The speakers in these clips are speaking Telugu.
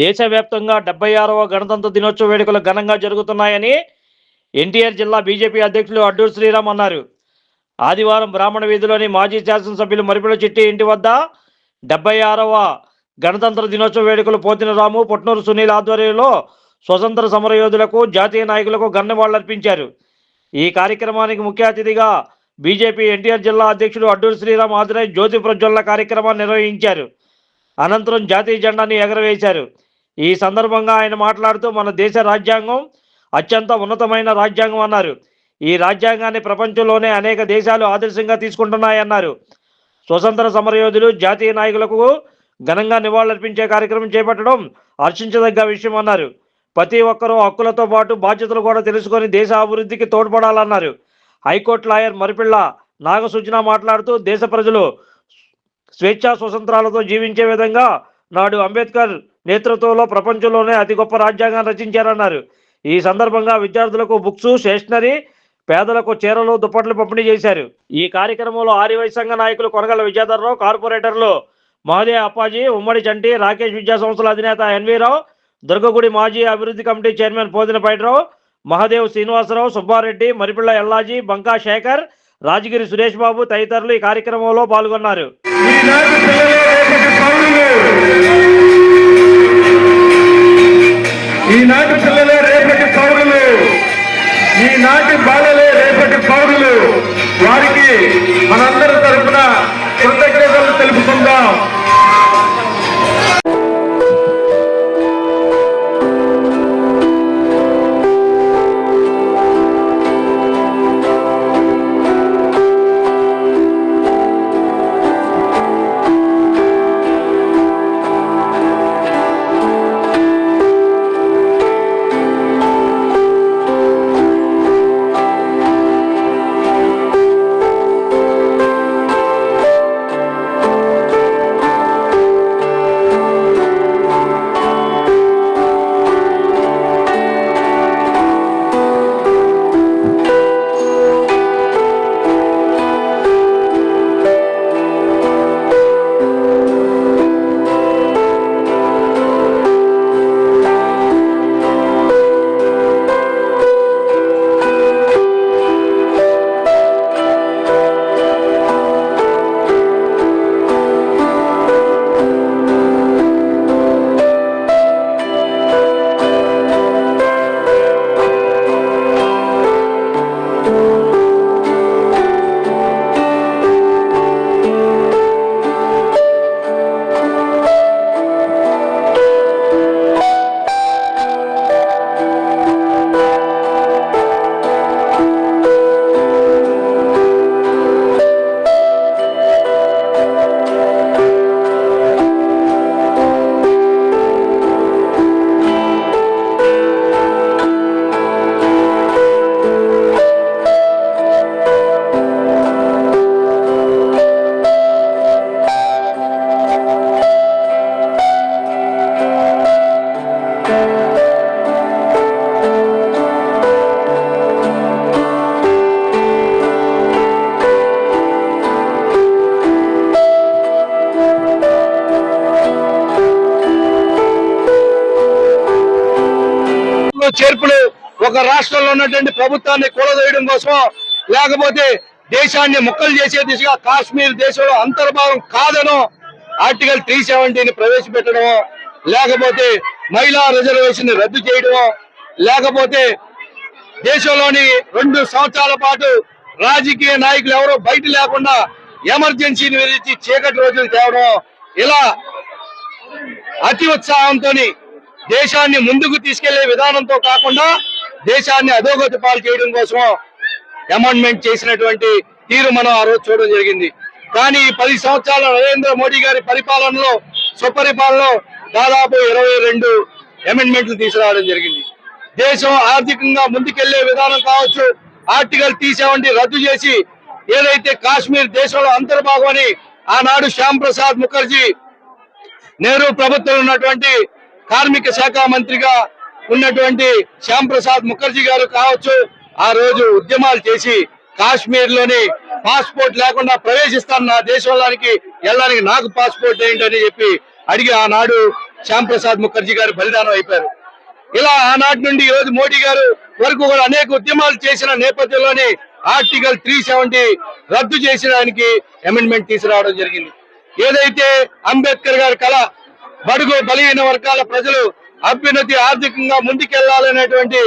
దేశవ్యాప్తంగా డెబ్బై ఆరవ గణతంత్ర దినోత్సవ వేడుకలు ఘనంగా జరుగుతున్నాయని ఎన్టీఆర్ జిల్లా బీజేపీ అధ్యక్షులు అడ్డూరు శ్రీరామ్ అన్నారు. ఆదివారం బ్రాహ్మణ వీధిలోని మాజీ శాసనసభ్యులు మరిపిల చిట్టి ఇంటి వద్ద డెబ్బై ఆరవ గణతంత్ర దినోత్సవ వేడుకలు పోతినరాము పుట్నూరు పొట్నూరు సునీల్ ఆధ్వర్యంలో స్వతంత్ర సమరయోధులకు జాతీయ నాయకులకు గన్నవాళ్ళర్పించారు ఈ కార్యక్రమానికి ముఖ్య అతిథిగా బీజేపీ ఎన్టీఆర్ జిల్లా అధ్యక్షుడు అడ్డూరు శ్రీరామ్ హాజరై జ్యోతి ప్రజ్వల్ల కార్యక్రమాన్ని నిర్వహించారు. అనంతరం జాతీయ జెండాని ఎగరవేశారు. ఈ సందర్భంగా ఆయన మాట్లాడుతూ మన దేశ రాజ్యాంగం అత్యంత ఉన్నతమైన రాజ్యాంగం అన్నారు. ఈ రాజ్యాంగాన్ని ప్రపంచంలోనే అనేక దేశాలు ఆదర్శంగా తీసుకుంటున్నాయన్నారు స్వతంత్ర సమరయోధులు జాతీయ నాయకులకు ఘనంగా నివాళులర్పించే కార్యక్రమం చేపట్టడం హర్షించదగ్గ విషయం అన్నారు. ప్రతి ఒక్కరూ హక్కులతో పాటు బాధ్యతలు కూడా తెలుసుకొని దేశ అభివృద్ధికి తోడ్పడాలన్నారు. హైకోర్టు లాయర్ మరిపిళ్ళ నాగసూచన మాట్లాడుతూ దేశ ప్రజలు స్వేచ్ఛా స్వతంత్రాలతో జీవించే విధంగా నాడు అంబేద్కర్ నేతృత్వంలో ప్రపంచంలోనే అతి గొప్ప రాజ్యాంగాన్ని రచించారన్నారు. ఈ సందర్భంగా విద్యార్థులకు బుక్స్ స్టేషనరీ పేదలకు చీరలు దుప్పట్లు పంపిణీ చేశారు. ఈ కార్యక్రమంలో ఆర్యవై సంఘ నాయకులు కొనగల విద్యాధరరావు కార్పొరేటర్లు మహోదయ అప్పాజీ ఉమ్మడి చంటి రాకేష్ విద్యా సంస్థల అధినేత ఎన్వీ రావు దుర్గగుడి మాజీ అభివృద్ధి కమిటీ చైర్మన్ పోదిన పైటరావు మహాదేవ్ శ్రీనివాసరావు సుబ్బారెడ్డి మరిపిళ్ళ ఎల్లాజీ బంకా శేఖర్ రాజగిరి సురేష్ బాబు తదితరులు ఈ కార్యక్రమంలో పాల్గొన్నారు. ఈనాటి చేర్పులు ఒక రాష్ట్రంలో ఉన్నటువంటి ప్రభుత్వాన్ని కూలదోయడం కోసం లేకపోతే దేశాన్ని ముక్కలు చేసే దిశగా కాశ్మీర్ దేశంలో అంతర్భాగం కాదనో ఆర్టికల్ త్రీ సెవెంటీని ప్రవేశపెట్టడమో లేకపోతే మహిళా రిజర్వేషన్ రద్దు చేయడమో లేకపోతే దేశంలోని రెండు సంవత్సరాల పాటు రాజకీయ నాయకులు ఎవరో బయట లేకుండా ఎమర్జెన్సీని విధించి చీకటి రోజులు తేవడం ఇలా అతి ఉత్సాహంతో దేశాన్ని ముందుకు తీసుకెళ్ళే విధానంతో కాకుండా దేశాన్ని అధోగతి పాలు చేయడం కోసం అమెండ్మెంట్ చేసినటువంటి తీరు మనం ఆ రోజు చూడడం జరిగింది. కానీ ఈ పది సంవత్సరాల నరేంద్ర మోడీ గారి పరిపాలనలో సుపరిపాలనలో దాదాపు ఇరవై రెండు అమెండ్మెంట్లు తీసుకురావడం జరిగింది. దేశం ఆర్థికంగా ముందుకెళ్ళే విధానం కావచ్చు ఆర్టికల్ తీసేవంటి రద్దు చేసి ఏదైతే కాశ్మీర్ దేశంలో అంతర్భాగం అని ఆనాడు శ్యామ్ ప్రసాద్ ముఖర్జీ నెహ్రూ ప్రభుత్వం ఉన్నటువంటి కార్మిక శాఖ మంత్రిగా ఉన్నటువంటి శ్యామ్ ప్రసాద్ ముఖర్జీ గారు కావచ్చు ఆ రోజు ఉద్యమాలు చేసి కాశ్మీర్లోని పాస్పోర్ట్ లేకుండా ప్రవేశిస్తాను నా దేశంలోనికి వెళ్ళడానికి నాకు పాస్పోర్ట్ ఏంటని చెప్పి అడిగి ఆనాడు శ్యామ్ ప్రసాద్ ముఖర్జీ గారు బలిదానం అయిపోయారు. ఇలా ఆనాటి నుండి ఈ రోజు మోడీ గారు వరకు కూడా అనేక ఉద్యమాలు చేసిన నేపథ్యంలోనే ఆర్టికల్ త్రీ సెవెంటీ రద్దు చేసడానికి అమెండ్మెంట్ తీసుకురావడం జరిగింది. ఏదైతే అంబేద్కర్ గారి కళ బడుగు బలహీన వర్గాల ప్రజలు అభ్యున్నతి ఆర్థికంగా ముందుకెళ్ళాలనేటువంటి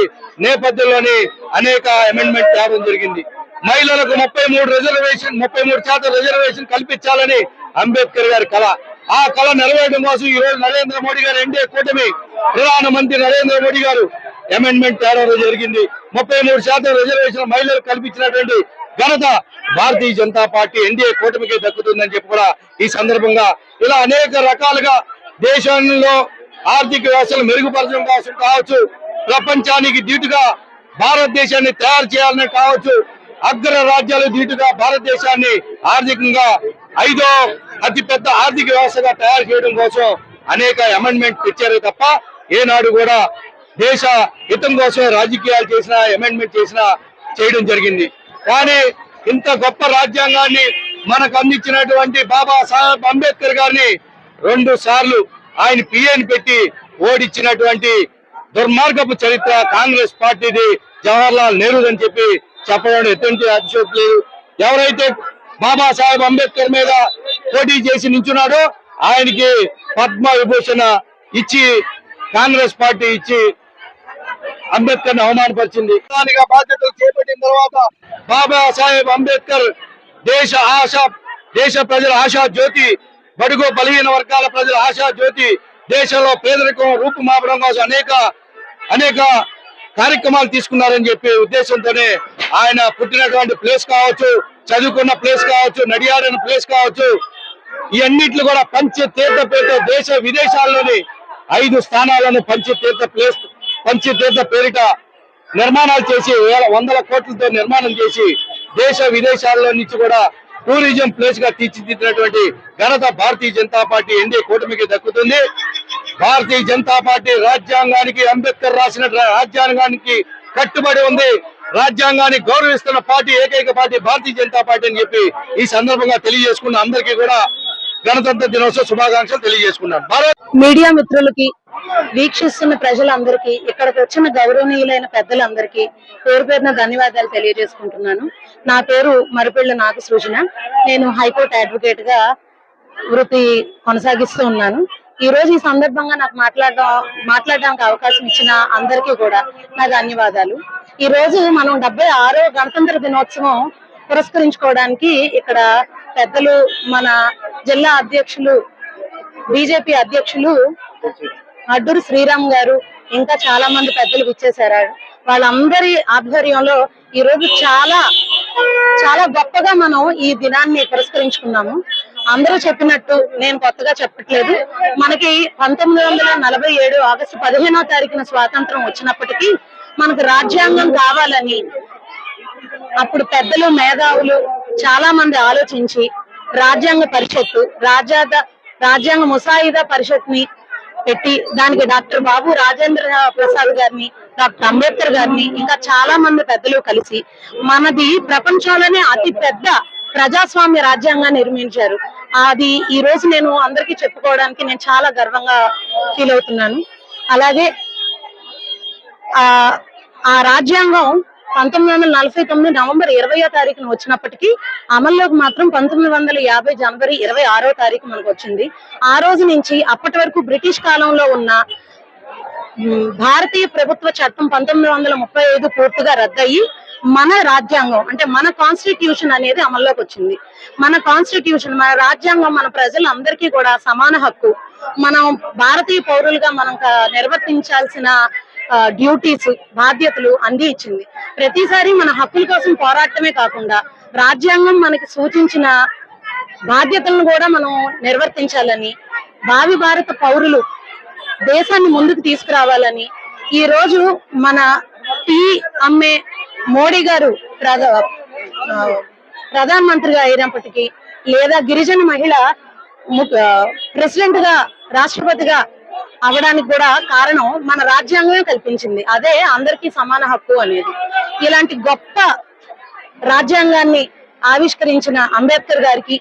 నేపథ్యంలోని అనేక అమెండ్మెంట్ తేవడం జరిగింది. మహిళలకు ముప్పై మూడు రిజర్వేషన్ ముప్పై మూడు శాతం రిజర్వేషన్ కల్పించాలని అంబేద్కర్ గారి కళ. ఆ కళ నెరవేరడం కోసం ఈ రోజు నరేంద్ర మోడీ గారు ఎన్డీఏ కూటమి ప్రధానమంత్రి నరేంద్ర మోడీ గారు అమెండ్మెంట్ తేవడం జరిగింది. ముప్పై మూడు శాతం రిజర్వేషన్ మహిళలకు కల్పించినటువంటి ఘనత భారతీయ జనతా పార్టీ ఎన్డీఏ కూటమికి దక్కుతుందని చెప్పి కూడా ఈ సందర్భంగా ఇలా అనేక రకాలుగా దేశంలో ఆర్థిక వ్యవస్థలు మెరుగుపరచడం కోసం కావచ్చు ప్రపంచానికి ధీటుగా భారతదేశాన్ని తయారు చేయాలని కావచ్చు అగ్ర రాజ్యాలు ధీటుగా భారతదేశాన్ని ఆర్థికంగా ఐదో అతిపెద్ద ఆర్థిక వ్యవస్థగా తయారు చేయడం కోసం అనేక అమెండ్మెంట్ తెచ్చారు తప్ప ఏనాడు కూడా దేశ హితం కోసం రాజకీయాలు చేసిన అమెండ్మెంట్ చేసిన చేయడం జరిగింది. కానీ ఇంత గొప్ప రాజ్యాంగాన్ని మనకు అందించినటువంటి బాబా సాహెబ్ అంబేద్కర్ గారిని రెండు సార్లు ఆయన పిఏని పెట్టి ఓడిచ్చినటువంటి దుర్మార్గపు చరిత్ర కాంగ్రెస్ పార్టీది జవహర్లాల్ నెహ్రూ అని చెప్పి చెప్పడం ఎటువంటి అతిశోక్తి లేదు. ఎవరైతే బాబాసాహెబ్ అంబేద్కర్ మీద పోటీ చేసి నించున్నాడో ఆయనకి పద్మ విభూషణ ఇచ్చి కాంగ్రెస్ పార్టీ ఇచ్చి అంబేద్కర్ని అవమానపరిచింది బాధ్యతలు చేపట్టిన తర్వాత బాబా సాహెబ్ అంబేద్కర్ దేశ ఆశ దేశ ప్రజల ఆశా జ్యోతి బడుగు బలహీన వర్గాల ప్రజల ఆశా జ్యోతి దేశంలో పేదరికం రూపుమాపడం కోసం అనేక అనేక కార్యక్రమాలు తీసుకున్నారని చెప్పి ఉద్దేశంతోనే ఆయన పుట్టినటువంటి ప్లేస్ కావచ్చు చదువుకున్న ప్లేస్ కావచ్చు నడియాడిన ప్లేస్ కావచ్చు ఇవన్నిట్లు కూడా పంచతీర్థ పేరుతో దేశ విదేశాల్లోని ఐదు స్థానాలను పంచతీర్థ ప్లేస్ పంచతీర్థ పేరిట నిర్మాణాలు చేసి వేల వందల కోట్లతో నిర్మాణం చేసి దేశ విదేశాల్లో నుంచి కూడా టూరిజం ప్లేస్గా తీర్చిదిద్దినటువంటి ఘనత భారతీయ జనతా పార్టీ ఎన్డీ కూటమికి దక్కుతుంది. భారతీయ జనతా పార్టీ రాజ్యాంగానికి అంబేద్కర్ రాసిన రాజ్యాంగానికి కట్టుబడి ఉంది. రాజ్యాంగాన్ని గౌరవిస్తున్న పార్టీ ఏకైక పార్టీ భారతీయ జనతా పార్టీ అని చెప్పి ఈ సందర్భంగా తెలియజేసుకున్న అందరికీ కూడా గణతంత్ర దినోత్సవ శుభాకాంక్షలు తెలియజేసుకున్నాను. మీడియా మిత్రులకి వీక్షిస్తున్న ప్రజలందరికీ ఇక్కడికి వచ్చిన గౌరవనీయులైన పెద్దలందరికీ పేరు పేరున ధన్యవాదాలు తెలియజేసుకుంటున్నాను. నా పేరు మరిపెళ్ళ నాగ సృజన నేను హైకోర్టు అడ్వకేట్గా వృత్తి కొనసాగిస్తూ ఉన్నాను. ఈ రోజు ఈ సందర్భంగా నాకు మాట్లాడడం మాట్లాడడానికి అవకాశం ఇచ్చిన అందరికీ కూడా నా ధన్యవాదాలు. ఈ రోజు మనం డెబ్బై ఆరో గణతంత్ర దినోత్సవం పురస్కరించుకోవడానికి ఇక్కడ పెద్దలు మన జిల్లా అధ్యక్షులు బీజేపీ అధ్యక్షులు అడ్డూరు శ్రీరామ్ గారు ఇంకా చాలా మంది పెద్దలు విచ్చేశారు. వాళ్ళందరి ఆధ్వర్యంలో ఈ రోజు చాలా చాలా గొప్పగా మనం ఈ దినాన్ని పురస్కరించుకున్నాము అందరూ చెప్పినట్టు నేను కొత్తగా చెప్పట్లేదు. మనకి పంతొమ్మిది వందల నలభై ఏడు ఆగస్టు పదిహేనో తారీఖున స్వాతంత్రం వచ్చినప్పటికీ మనకు రాజ్యాంగం కావాలని అప్పుడు పెద్దలు మేధావులు చాలా మంది ఆలోచించి రాజ్యాంగ పరిషత్తు రాజ్యాంగ రాజ్యాంగ ముసాయిదా పరిషత్ని పెట్టి దానికి డాక్టర్ బాబు రాజేంద్ర ప్రసాద్ గారిని డాక్టర్ అంబేద్కర్ గారిని ఇంకా చాలా మంది పెద్దలు కలిసి మనది ప్రపంచంలోనే అతి పెద్ద ప్రజాస్వామ్య రాజ్యాంగాన్ని నిర్మించారు. అది ఈ రోజు నేను అందరికీ చెప్పుకోవడానికి నేను చాలా గర్వంగా ఫీల్ అవుతున్నాను. అలాగే ఆ ఆ రాజ్యాంగం పంతొమ్మిది వందల నలభై తొమ్మిది నవంబర్ ఇరవయో తారీఖున వచ్చినప్పటికీ అమల్లోకి మాత్రం పంతొమ్మిది వందల యాభై జనవరి ఇరవై ఆరో తారీఖు మనకు వచ్చింది. ఆ రోజు నుంచి అప్పటి వరకు బ్రిటిష్ కాలంలో ఉన్న భారతీయ ప్రభుత్వ చట్టం పంతొమ్మిది వందల ముప్పై ఐదు పూర్తిగా రద్దయి మన రాజ్యాంగం అంటే మన కాన్స్టిట్యూషన్ అనేది అమల్లోకి వచ్చింది. మన కాన్స్టిట్యూషన్ మన రాజ్యాంగం మన ప్రజలందరికీ కూడా సమాన హక్కు. మనం భారతీయ పౌరులుగా మనం నిర్వర్తించాల్సిన డ్యూటీస్ బాధ్యతలు అంది ఇచ్చింది ప్రతిసారి మన హక్కుల కోసం పోరాటమే కాకుండా రాజ్యాంగం మనకి సూచించిన బాధ్యతలను కూడా మనం నిర్వర్తించాలని భావి భారత పౌరులు దేశాన్ని ముందుకు తీసుకురావాలని ఈ రోజు మన టీ అమ్మే మోడీ గారు ప్రధానమంత్రిగా ప్రధాన మంత్రిగా అయినప్పటికీ లేదా గిరిజన మహిళ ప్రెసిడెంట్గా రాష్ట్రపతిగా అవడానికి కూడా కారణం మన రాజ్యాంగమే కల్పించింది. అదే అందరికీ సమాన హక్కు అనేది. ఇలాంటి గొప్ప రాజ్యాంగాన్ని ఆవిష్కరించిన అంబేద్కర్ గారికి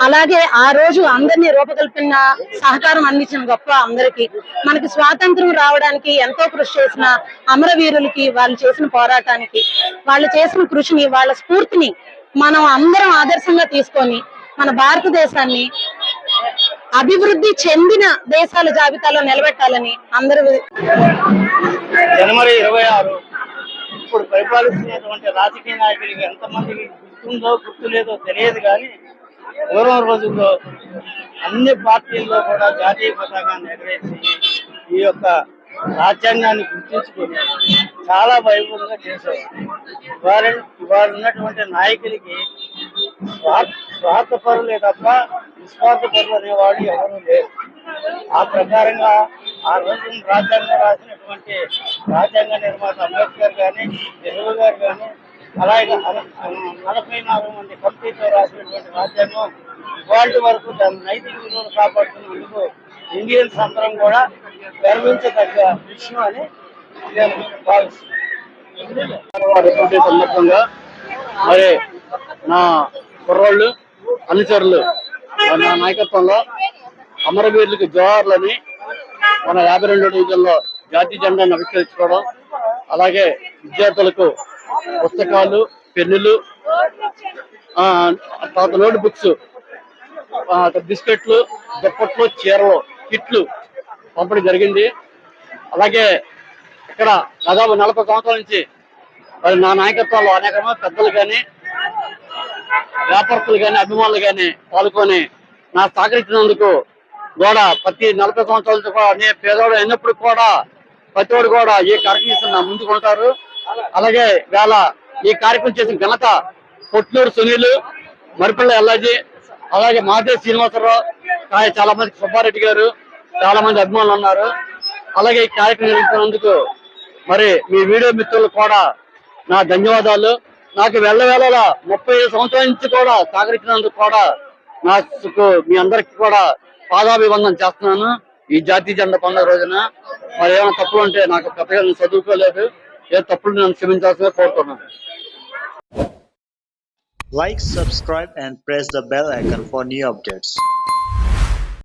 అలాగే ఆ రోజు అందరినీ రూపకల్పిన సహకారం అందించిన గొప్ప అందరికి మనకి స్వాతంత్రం రావడానికి ఎంతో కృషి చేసిన అమరవీరులకి వాళ్ళు చేసిన పోరాటానికి వాళ్ళు చేసిన కృషిని వాళ్ళ స్ఫూర్తిని మనం అందరం ఆదర్శంగా తీసుకొని మన భారతదేశాన్ని అభివృద్ధి చెందిన దేశాల జాబితాలో నిలబెట్టాలని అందరూ జనవరి ఇరవై ఆరు. ఇప్పుడు పరిపాలిస్తున్నటువంటి రాజకీయ నాయకులకి ఎంతమందికి గుర్తుందో గుర్తులేదో తెలియదు కానీ పూర్వం రోజుల్లో అన్ని పార్టీల్లో కూడా జాతీయ పతాకాన్ని ఎగరేసి ఈ యొక్క రాజ్యాంగాన్ని గుర్తించుకొని చాలా వైభవంగా చేశారు. వారు వారు ఉన్నటువంటి నాయకులకి స్వార్థ స్వార్థపరులే తప్ప నిస్వార్థపరులు అనేవాళ్ళు ఎవరు లేరు. ఆ ప్రకారంగా ఆ రోజు రాజ్యాంగం రాసినటువంటి రాజ్యాంగ నిర్మాత అంబేద్కర్ కానీ నెహ్రూ గారు కానీ అలాగే నలభై నాలుగు మంది కమిటీతో రాసినటువంటి రాజ్యాంగం ఇవాళ వరకు దాని నైతిక విలువలు కాపాడుతున్నందుకు ఇండియన్స్ అందరం కూడా గర్వించదగ్గ విషయం అని నేను భావిస్తున్నాను. సందర్భంగా మరి నా కుర్రోళ్ళు అనుచరులు నా నాయకత్వంలో అమరవీరులకు జోహార్లని మన యాభై రెండో డివిజన్లో జాతీయ జెండాను ఆవిష్కరించుకోవడం అలాగే విద్యార్థులకు పుస్తకాలు పెన్నులు తర్వాత నోట్ బుక్స్ బిస్కెట్లు దుప్పట్లు చీరలు కిట్లు పంపిణీ జరిగింది. అలాగే ఇక్కడ దాదాపు నలభై సంవత్సరాల నుంచి మరి నా నాయకత్వంలో అనేక పెద్దలు కానీ వ్యాపారస్తులు కానీ అభిమానులు కానీ పాల్గొని నా సహకరించినందుకు కూడా ప్రతి నలభై సంవత్సరాల నుంచి కూడా నేను పేదవాడు అయినప్పుడు కూడా ప్రతి ఒడు కూడా ఈ కార్యక్రమం నా ముందుకు ఉంటారు. అలాగే వేళ ఈ కార్యక్రమం చేసిన ఘనత పొట్లూరు సునీల్ మరిపల్లి ఎల్లాజీ అలాగే మాదే శ్రీనివాసరావు చాలా మంది సుబ్బారెడ్డి గారు చాలా మంది అభిమానులు ఉన్నారు. అలాగే ఈ కార్యక్రమం నిర్వహించినందుకు మరి మీ వీడియో మిత్రులు కూడా నా ధన్యవాదాలు. నాకు వెళ్ళవేళలా ముప్పై సంవత్సరాల నుంచి కూడా సహకరించినందుకు కూడా నాకు మీ అందరికి కూడా పాదాభివందనం చేస్తున్నాను. ఈ జాతీయ జెండా పండుగ రోజున మరి ఏమైనా తప్పులు ఉంటే నాకు పెద్దగా నేను చదువుకోలేదు. ఏ తప్పులు నన్ను క్షమించాల్సిందే కోరుతున్నాను. Like, subscribe, and press the bell icon for new updates.